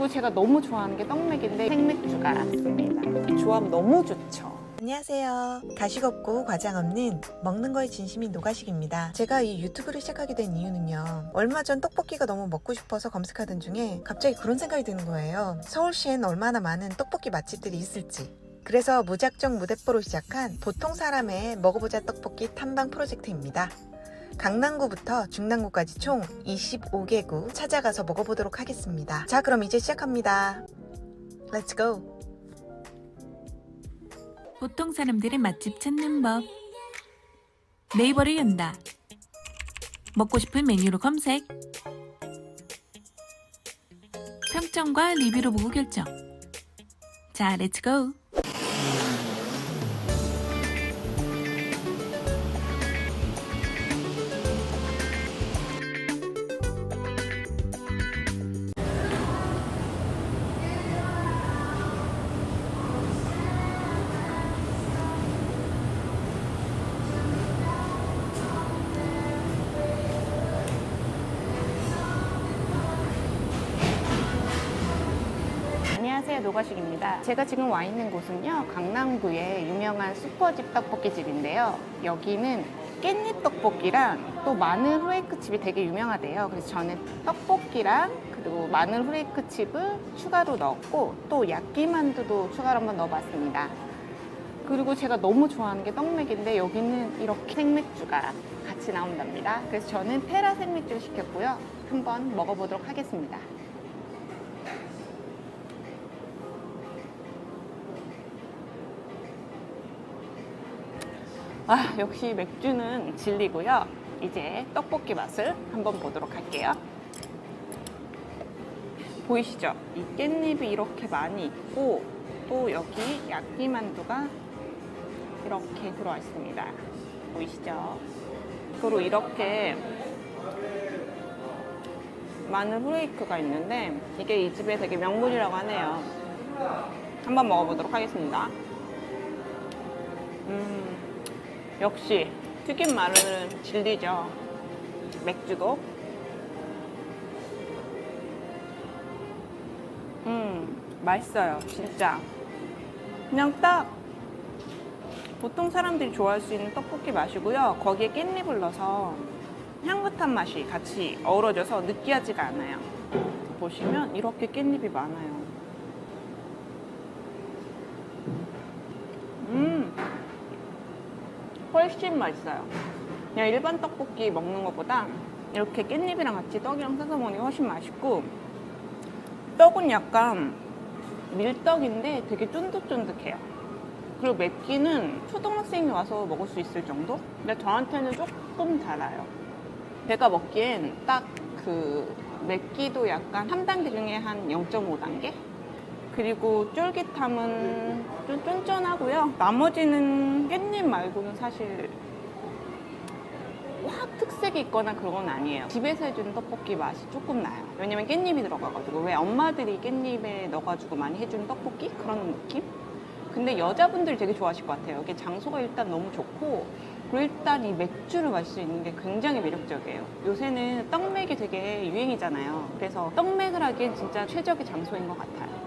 그리고 제가 너무 좋아하는 게 떡맥인데 생맥주가 있습니다. 조합 너무 좋죠. 안녕하세요. 가식 없고 과장 없는 먹는 거에 진심인 노가식입니다. 제가 이 유튜브를 시작하게 된 이유는요. 얼마 전 떡볶이가 너무 먹고 싶어서 검색하던 중에 갑자기 그런 생각이 드는 거예요. 서울시엔 얼마나 많은 떡볶이 맛집들이 있을지. 그래서 무작정 무대뽀로 시작한 보통 사람의 먹어보자 떡볶이 탐방 프로젝트입니다. 강남구부터 중남구까지 총 25개구 찾아가서 먹어보도록 하겠습니다. 자, 그럼 이제 시작합니다. Let's go! 보통 사람들의 맛집 찾는 법. 네이버를 연다. 먹고 싶은 메뉴로 검색. 평점과 리뷰로 보고 결정. 자, 렛츠고! 안녕하세요 노가식입니다. 제가 지금 와 있는 곳은요 강남구의 유명한 슈퍼집 떡볶이집인데요. 여기는 깻잎 떡볶이랑 또 마늘 후레이크 칩이 되게 유명하대요. 그래서 저는 떡볶이랑 그리고 마늘 후레이크 칩을 추가로 넣었고 또 야끼만두도 추가로 한번 넣어봤습니다. 그리고 제가 너무 좋아하는 게 떡맥인데 여기는 이렇게 생맥주가 같이 나온답니다. 그래서 저는 테라 생맥주를 시켰고요. 한번 먹어보도록 하겠습니다 아, 역시 맥주는 진리고요. 이제 떡볶이 맛을 한번 보도록 할게요. 보이시죠? 이 깻잎이 이렇게 많이 있고 또 여기 야끼만두가 이렇게 들어와 있습니다. 보이시죠? 그리고 이렇게 마늘 후레이크가 있는데 이게 이 집의 되게 명물이라고 하네요. 한번 먹어보도록 하겠습니다. 음, 역시 튀김 마늘은 진리죠. 맥주도. 음, 맛있어요. 진짜. 그냥 딱 보통 사람들이 좋아할 수 있는 떡볶이 맛이고요. 거기에 깻잎을 넣어서 향긋한 맛이 같이 어우러져서 느끼하지가 않아요. 보시면 이렇게 깻잎이 많아요. 음, 훨씬 맛있어요. 그냥 일반 떡볶이 먹는 것보다 이렇게 깻잎이랑 같이 떡이랑 싸서 먹는 게 훨씬 맛있고 떡은 약간 밀떡인데 되게 쫀득쫀득해요. 그리고 맵기는 초등학생이 와서 먹을 수 있을 정도? 근데 저한테는 조금 달아요. 제가 먹기엔 딱 그 맵기도 약간 3단계 중에 한 0.5단계? 그리고 쫄깃함은 좀 쫀쫀하고요. 나머지는 깻잎 말고는 사실 확 특색이 있거나 그런 건 아니에요. 집에서 해주는 떡볶이 맛이 조금 나요. 왜냐면 깻잎이 들어가가지고 왜 엄마들이 깻잎에 넣어가지고 많이 해주는 떡볶이 그런 느낌? 근데 여자분들이 되게 좋아하실 것 같아요. 이게 장소가 일단 너무 좋고 그리고 일단 이 맥주를 마실 수 있는 게 굉장히 매력적이에요. 요새는 떡맥이 되게 유행이잖아요. 그래서 떡맥을 하기엔 진짜 최적의 장소인 것 같아요.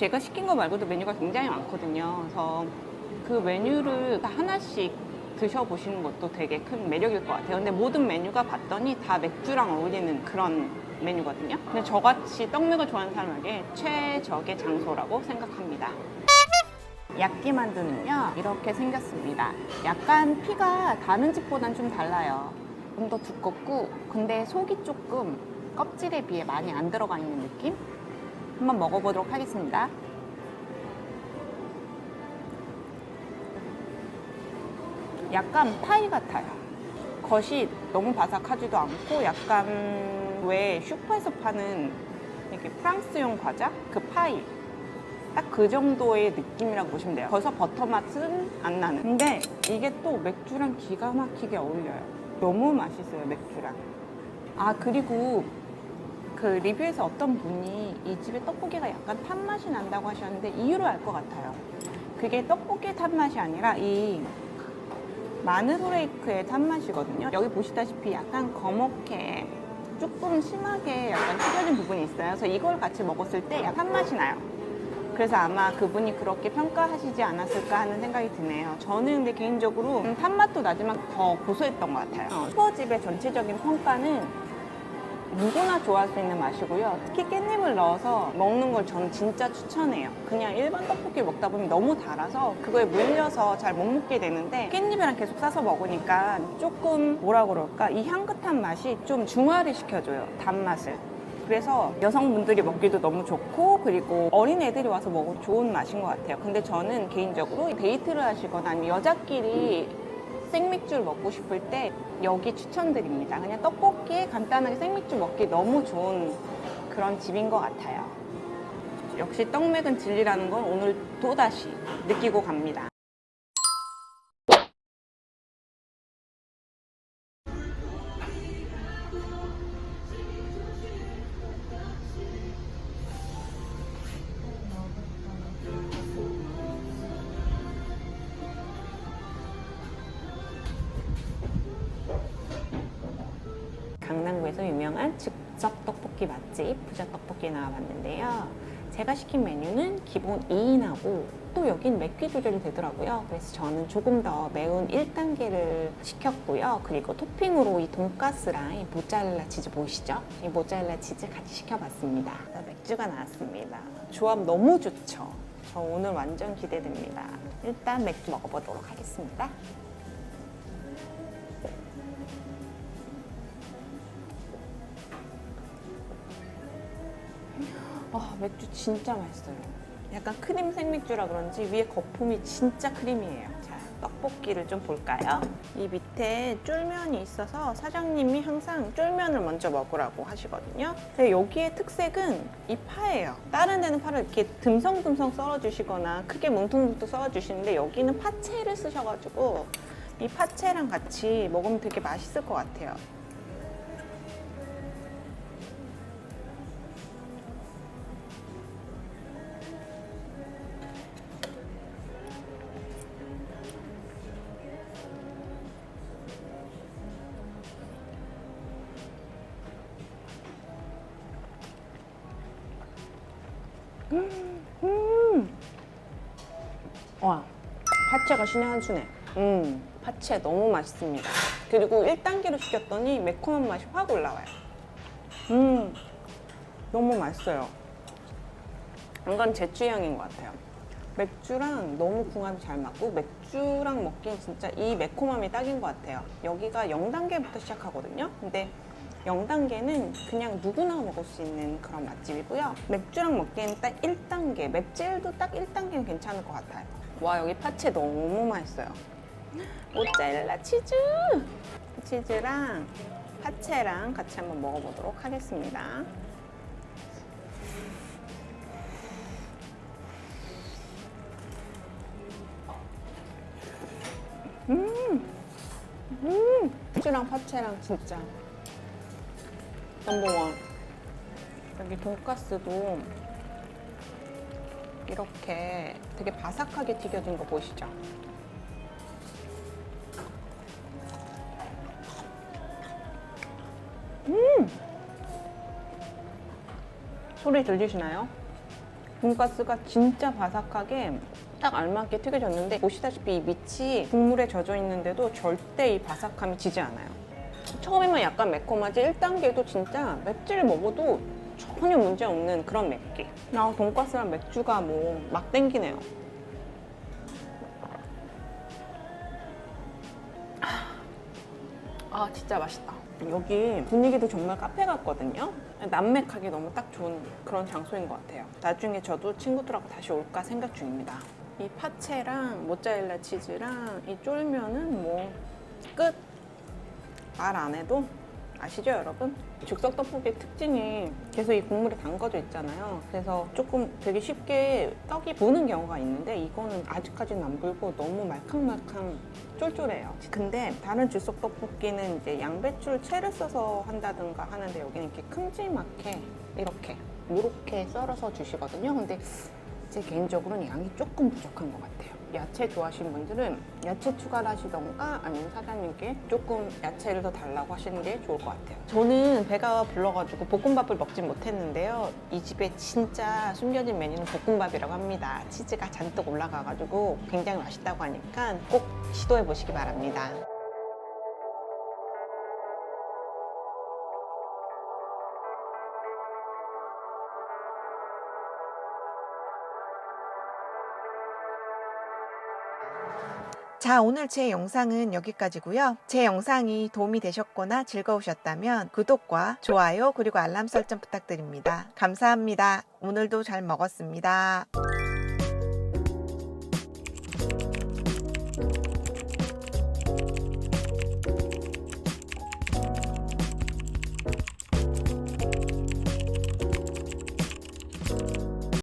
제가 시킨 거 말고도 메뉴가 굉장히 많거든요. 그래서 그 메뉴를 다 하나씩 드셔보시는 것도 되게 큰 매력일 것 같아요. 근데 모든 메뉴가 봤더니 다 맥주랑 어울리는 그런 메뉴거든요. 근데 저같이 떡맥을 좋아하는 사람에게 최적의 장소라고 생각합니다. 야끼만두는요 이렇게 생겼습니다 약간 피가 다른 집보단 좀 달라요 좀 더 두껍고 근데 속이 조금 껍질에 비해 많이 안 들어가 있는 느낌 한번 먹어보도록 하겠습니다 약간 파이 같아요 겉이 너무 바삭하지도 않고 약간 왜 슈퍼에서 파는 이렇게 프랑스용 과자 그 파이 딱 그 정도의 느낌이라고 보시면 돼요. 거기서 버터 맛은 안 나는. 근데 이게 또 맥주랑 기가 막히게 어울려요. 너무 맛있어요, 맥주랑. 아, 그리고 그 리뷰에서 어떤 분이 이 집의 떡볶이가 약간 탄맛이 난다고 하셨는데 이유를 알 것 같아요. 그게 떡볶이의 탄맛이 아니라 이 마늘 후레이크의 탄맛이거든요. 여기 보시다시피 약간 거먹게 조금 심하게 약간 튀겨진 부분이 있어요. 그래서 이걸 같이 먹었을 때 약간 맛이 나요. 그래서 아마 그분이 그렇게 평가하시지 않았을까 하는 생각이 드네요. 저는 근데 개인적으로 음, 탄맛도 나지만 더 고소했던 것 같아요. 어, 슈퍼집의 전체적인 평가는 누구나 좋아할 수 있는 맛이고요. 특히 깻잎을 넣어서 먹는 걸 저는 진짜 추천해요. 그냥 일반 떡볶이 먹다 보면 너무 달아서 그거에 물려서 잘 못 먹게 되는데 깻잎이랑 계속 싸서 먹으니까 조금 뭐라 그럴까 이 향긋한 맛이 좀 중화를 시켜줘요. 단맛을. 그래서 여성분들이 먹기도 너무 좋고 그리고 어린 애들이 와서 먹어도 좋은 맛인 것 같아요. 근데 저는 개인적으로 데이트를 하시거나 아니면 여자끼리 생맥주를 먹고 싶을 때 여기 추천드립니다. 그냥 떡볶이에 간단하게 생맥주 먹기 너무 좋은 그런 집인 것 같아요. 역시 떡맥은 진리라는 걸 오늘 또다시 느끼고 갑니다. 맛집 부자 떡볶이 나와봤는데요. 제가 시킨 메뉴는 기본 2인하고 또 여긴 맵기 조절이 되더라고요. 그래서 저는 조금 더 매운 1단계를 시켰고요. 그리고 토핑으로 이 돈가스랑 이 모짜렐라 치즈 보이시죠? 이 모짜렐라 치즈 같이 시켜봤습니다. 맥주가 나왔습니다. 조합 너무 좋죠? 저 오늘 완전 기대됩니다. 일단 맥주 먹어보도록 하겠습니다. 아, 맥주 진짜 맛있어요. 약간 크림 생맥주라 그런지 위에 거품이 진짜 크림이에요. 자, 떡볶이를 좀 볼까요? 이 밑에 쫄면이 있어서 사장님이 항상 쫄면을 먼저 먹으라고 하시거든요. 근데 여기의 특색은 이 파예요. 다른 데는 파를 이렇게 듬성듬성 썰어주시거나 크게 뭉퉁뭉퉁 썰어주시는데 여기는 파채를 쓰셔가지고 이 파채랑 같이 먹으면 되게 맛있을 것 같아요. 와, 파채가 신의 한 수네. 음, 파채 너무 맛있습니다. 그리고 1단계로 시켰더니 매콤한 맛이 확 올라와요. 음, 너무 맛있어요. 이건 제 취향인 것 같아요. 맥주랑 너무 궁합이 잘 맞고 맥주랑 먹기엔 진짜 이 매콤함이 딱인 것 같아요. 여기가 0단계부터 시작하거든요. 근데 0단계는 그냥 누구나 먹을 수 있는 그런 맛집이고요. 맥주랑 먹기엔 딱 1단계, 맵찔도 딱 1단계는 괜찮을 것 같아요. 와, 여기 파채 너무 맛있어요. 모짜렐라 치즈! 치즈랑 파채랑 같이 한번 먹어보도록 하겠습니다. 치즈랑 파채랑 진짜 넘버원. 여기 돈가스도 이렇게 되게 바삭하게 튀겨진 거 보이시죠? 음! 소리 들리시나요? 돈가스가 진짜 바삭하게 딱 알맞게 튀겨졌는데 보시다시피 이 밑이 국물에 젖어 있는데도 절대 이 바삭함이 지지 않아요. 처음에만 약간 매콤하지 1단계도 진짜 맵찔 먹어도 전혀 문제 없는 그런 맵기. 나 돈가스랑 맥주가 뭐 막 땡기네요. 아 진짜 맛있다. 여기 분위기도 정말 카페 같거든요. 남맥하기 너무 딱 좋은 그런 장소인 것 같아요. 나중에 저도 친구들하고 다시 올까 생각 중입니다. 이 파채랑 모짜렐라 치즈랑 이 쫄면은 뭐 끝. 말 안 해도 아시죠 여러분? 즉석 떡볶이의 특징이 계속 이 국물에 담궈져 있잖아요. 그래서 조금 되게 쉽게 떡이 부는 경우가 있는데 이거는 아직까지는 안 불고 너무 말캉말캉 쫄쫄해요. 근데 다른 즉석 떡볶이는 이제 양배추를 채를 써서 한다든가 하는데 여기는 이렇게 큼지막하게 이렇게 이렇게 썰어서 주시거든요. 근데 제 개인적으로는 양이 조금 부족한 것 같아요. 야채 좋아하시는 분들은 야채 추가를 하시던가 아니면 사장님께 조금 야채를 더 달라고 하시는 게 좋을 것 같아요. 저는 배가 불러가지고 볶음밥을 먹진 못했는데요. 이 집에 진짜 숨겨진 메뉴는 볶음밥이라고 합니다. 치즈가 잔뜩 올라가가지고 굉장히 맛있다고 하니까 꼭 시도해 보시기 바랍니다. 자, 오늘 제 영상은 여기까지고요. 제 영상이 도움이 되셨거나 즐거우셨다면 구독과 좋아요 그리고 알람 설정 부탁드립니다. 감사합니다. 오늘도 잘 먹었습니다.